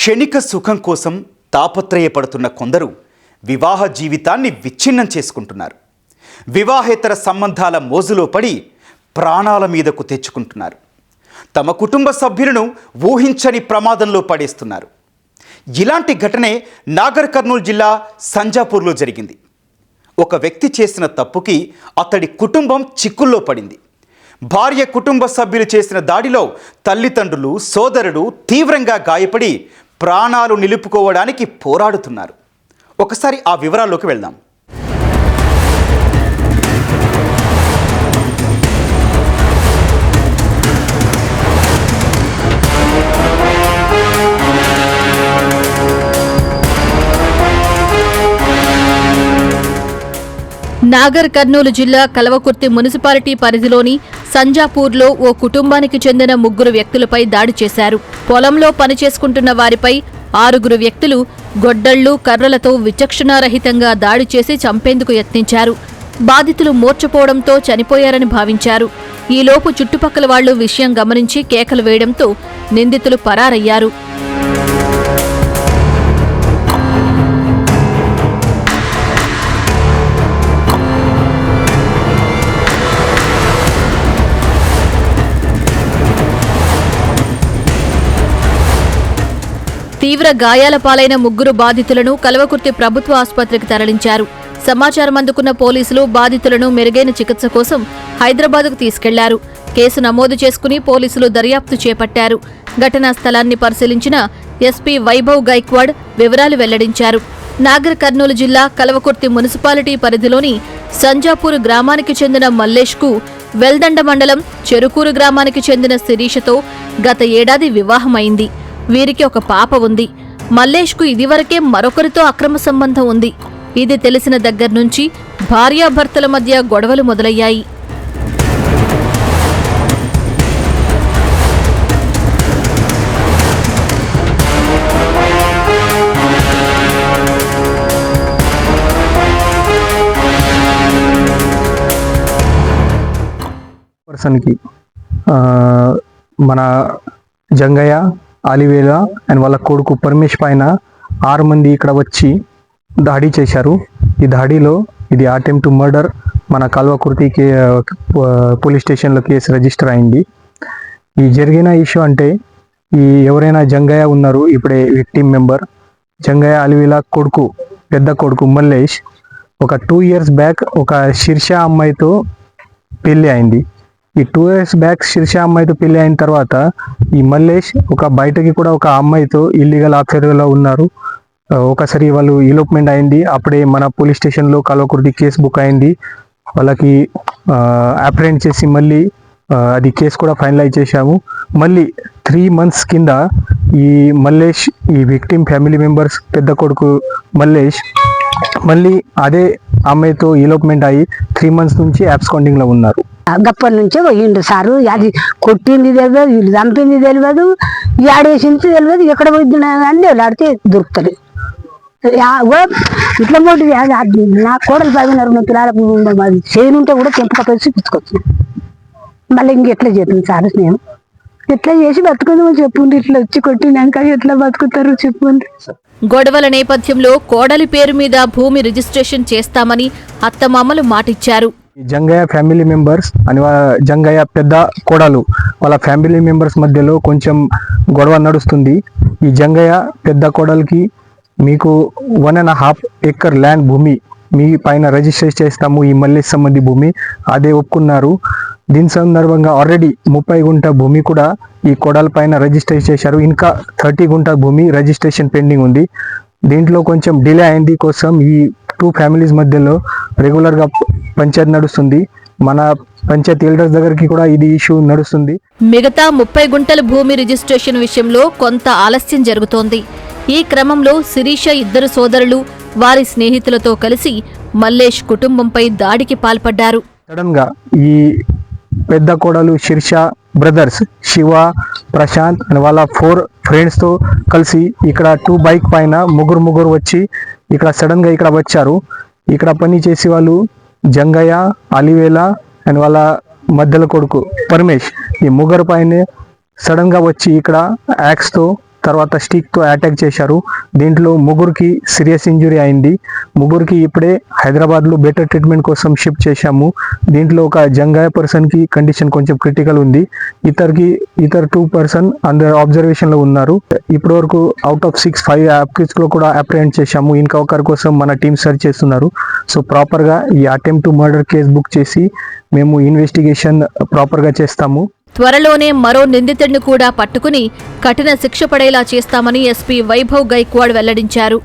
క్షణిక సుఖం కోసం తాపత్రయపడుతున్న కొందరు వివాహ జీవితాన్ని విచ్ఛిన్నం చేసుకుంటున్నారు. వివాహేతర సంబంధాల మోజులో పడి ప్రాణాల మీదకు తెచ్చుకుంటున్నారు. తమ కుటుంబ సభ్యులను ఊహించని ప్రమాదంలో పడేస్తున్నారు. ఇలాంటి ఘటనే నాగర్ కర్నూలు జిల్లా సంజాపూర్లో జరిగింది. ఒక వ్యక్తి చేసిన తప్పుకి అతడి కుటుంబం చిక్కుల్లో పడింది. భార్య కుటుంబ సభ్యులు చేసిన దాడిలో తల్లిదండ్రులు సోదరుడు తీవ్రంగా గాయపడి ప్రాణాలు నిలుపుకోవడానికి పోరాడుతున్నారు. ఒకసారి ఆ వివరాల్లోకి వెళ్దాం. నాగర్ కర్నూలు జిల్లా కలవకుర్తి మున్సిపాలిటీ పరిధిలోని సంజాపూర్లో ఓ కుటుంబానికి చెందిన ముగ్గురు వ్యక్తులపై దాడి చేశారు. పొలంలో పనిచేసుకుంటున్న వారిపై ఆరుగురు వ్యక్తులు గొడ్డళ్ళు కర్రలతో విచక్షణారహితంగా దాడి చేసి చంపేందుకు యత్నించారు. బాధితులు మూర్చపోవడంతో చనిపోయారని భావించారు. ఈలోపు చుట్టుపక్కల వాళ్ళు విషయం గమనించి కేకలు వేయడంతో నిందితులు పరారయ్యారు. తీవ్ర గాయాల పాలైన ముగ్గురు బాధితులను కలవకుర్తి ప్రభుత్వ ఆసుపత్రికి తరలించారు. సమాచారం అందుకున్న పోలీసులు బాధితులను మెరుగైన చికిత్స కోసం హైదరాబాద్కు తీసుకెళ్ళారు. కేసు నమోదు చేసుకుని పోలీసులు దర్యాప్తు చేపట్టారు. ఘటనా స్థలాన్ని పరిశీలించిన ఎస్పీ వైభవ్ గైక్వాడ్ వివరాలు వెల్లడించారు. నాగర్ కర్నూలు జిల్లా కలవకుర్తి మున్సిపాలిటీ పరిధిలోని సంజాపూర్ గ్రామానికి చెందిన మల్లేష్కు వెల్దండ మండలం చెరుకూరు గ్రామానికి చెందిన శిరీషతో గత ఏడాది వివాహమైంది. వీరికి ఒక పాప ఉంది. మల్లేష్కు ఇదివరకే మరొకరితో అక్రమ సంబంధం ఉంది. ఇది తెలిసిన దగ్గర్నుంచి భార్యాభర్తల మధ్య గొడవలు మొదలయ్యాయి. పర్సన్కి మన జంగయ్య అలివేల అండ్ వాళ్ళ కొడుకు పరమేష్ పైన ఆరు మంది ఇక్కడ వచ్చి దాడి చేశారు. ఈ దాడిలో ఇది అటెంప్ట్ టు మర్డర్ మన కల్వకుర్తి కే పోలీస్ స్టేషన్లో కేసు రిజిస్టర్ అయింది. ఈ జరిగిన ఇష్యూ అంటే ఈ ఎవరైనా జంగయ్య ఉన్నారు ఇప్పుడే విక్టిమ్ మెంబర్ జంగయ్య అలివేలా కొడుకు పెద్ద కొడుకు మల్లేష్ ఒక టూ ఇయర్స్ బ్యాక్ ఒక శీర్ష అమ్మాయితో పెళ్ళి అయింది. ఈ టూ ఇయర్స్ బ్యాక్ శీర్ష అమ్మాయితో పెళ్ళి అయిన తర్వాత ఈ మల్లేష్ ఒక బయటకి కూడా ఒక అమ్మాయితో ఇల్లీగల్లో ఉన్నారు. ఒకసారి వాళ్ళు ఎలోప్మెంట్ అయింది. అప్పుడే మన పోలీస్ స్టేషన్లో కలవకుర్తి కేసు బుక్ అయింది. వాళ్ళకి అప్రెంట్ చేసి మళ్ళీ అది కేసు కూడా ఫైనలైజ్ చేశాము. మళ్ళీ త్రీ మంత్స్ కింద ఈ మల్లేష్ ఈ విక్టిమ్ ఫ్యామిలీ మెంబర్స్ పెద్ద కొడుకు మల్లేష్ మళ్ళీ అదే అమ్మాయితో ఎలోప్మెంట్ అయ్యి త్రీ మంత్స్ నుంచి లో ఉన్నారు. గప్పటి నుంచే పోయిండు సారు. అది కొట్టింది తెలియదు వీళ్ళు చంపింది తెలియదు ఆడేసింది తెలియదు ఎక్కడ పోయింది కానీ ఆడితే దొరుకుతుంది. ఇట్లా మోటి నా కోడలు పదిన్నర ఉన్న పిల్లల మాది చేయనుంటే కూడా తెంపకపోయి చూపించుకోవచ్చు. మళ్ళీ ఇంక ఎట్లా చేద్దాం సార్ నేను ఎట్లా చేసి బతుకుందామని చెప్పుండి ఇట్లా వచ్చి కొట్టినాక ఎట్లా బతుకుతారు చెప్పుండి గొడవల నేపథ్యంలో కోడలి పేరు మీద భూమి రిజిస్ట్రేషన్ చేస్తామని అత్తమామలు మాటిచ్చారు. జంగయ్య ఫ్యామిలీ మెంబర్స్ అని జంగయ్య పెద్ద కోడలు వాళ్ళ ఫ్యామిలీ మెంబర్స్ మధ్యలో కొంచెం గొడవ నడుస్తుంది. ఈ జంగయ్య పెద్ద కోడలికి మీకు one and half acre land భూమి మీ పైన రిజిస్టర్ చేస్తాము. ఈ మల్లేష్ సంబంధి భూమి. అదే ఒప్పుకున్నారు. దీని సందర్భంగా ఆల్రెడీ ముప్పై గుంట భూమి కూడా ఈ కొడల పైన రిజిస్టర్ చేశారు. ఇంకా థర్టీ గుంట భూమి రిజిస్ట్రేషన్ పెండింగ్ ఉంది. దీంట్లో కొంచెం డిలే అయింది. కోసం ఈ టూ ఫ్యామిలీస్ మధ్యలో రెగ్యులర్గా పంచాయతీ నడుస్తుంది. మన పంచాయతీ ఎల్డర్స్ దగ్గరికి కూడా ఇది ఇష్యూ నడుస్తుంది. మిగతా ముప్పై గుంటల భూమి రిజిస్ట్రేషన్ విషయంలో కొంత ఆలస్యం జరుగుతోంది. ఈ క్రమంలో శిరీష ఇద్దరు సోదరులు వారి స్నేహితులతో కలిసి మల్లేష్ కుటుంబంపై దాడికి పాల్పడ్డారు. సడన్గా ఈ పెద్ద కోడలు శిర్ష బ్రదర్స్ శివ ప్రశాంత్ అండ్ వాళ్ళ ఫోర్ ఫ్రెండ్స్తో కలిసి ఇక్కడ టూ బైక్ పైన ముగ్గురు ముగ్గురు వచ్చి ఇక్కడ సడన్గా ఇక్కడ వచ్చారు. ఇక్కడ పని చేసే వాళ్ళు జంగయ్య అలివేల అండ్ వాళ్ళ మధ్యలో కొడుకు పరమేష్. ఈ ముగ్గురు పైన సడన్గా వచ్చి ఇక్కడ యాక్స్తో తర్వాత స్టిక్తో అటాక్ చేశారు. దీంట్లో ముగ్గురికి సీరియస్ ఇంజురీ అయింది. ముగ్గురికి ఇప్పుడే హైదరాబాద్లో బెటర్ ట్రీట్మెంట్ కోసం షిఫ్ట్ చేశాము. దీంట్లో ఒక జంగాయ పర్సన్కి కండిషన్ కొంచెం క్రిటికల్ ఉంది. ఇతరికి ఇతర టూ పర్సన్ అందరు ఆబ్జర్వేషన్లో ఉన్నారు. ఇప్పటి వరకు అవుట్ ఆఫ్ సిక్స్ ఫైవ్లో కూడా అప్రిహెండ్ చేశాము. ఇంకా ఒకరి కోసం మన టీం సెర్చ్ చేస్తున్నారు. సో ప్రాపర్గా ఈ attempt to murder case book చేసి మేము ఇన్వెస్టిగేషన్ ప్రాపర్గా చేస్తాము. త్వరలోనే మరో నిందితుడిని కూడా పట్టుకుని కఠిన శిక్ష పడేలా చేస్తామని ఎస్పీ వైభవ్ గైక్వాడ్ వెల్లడించారు.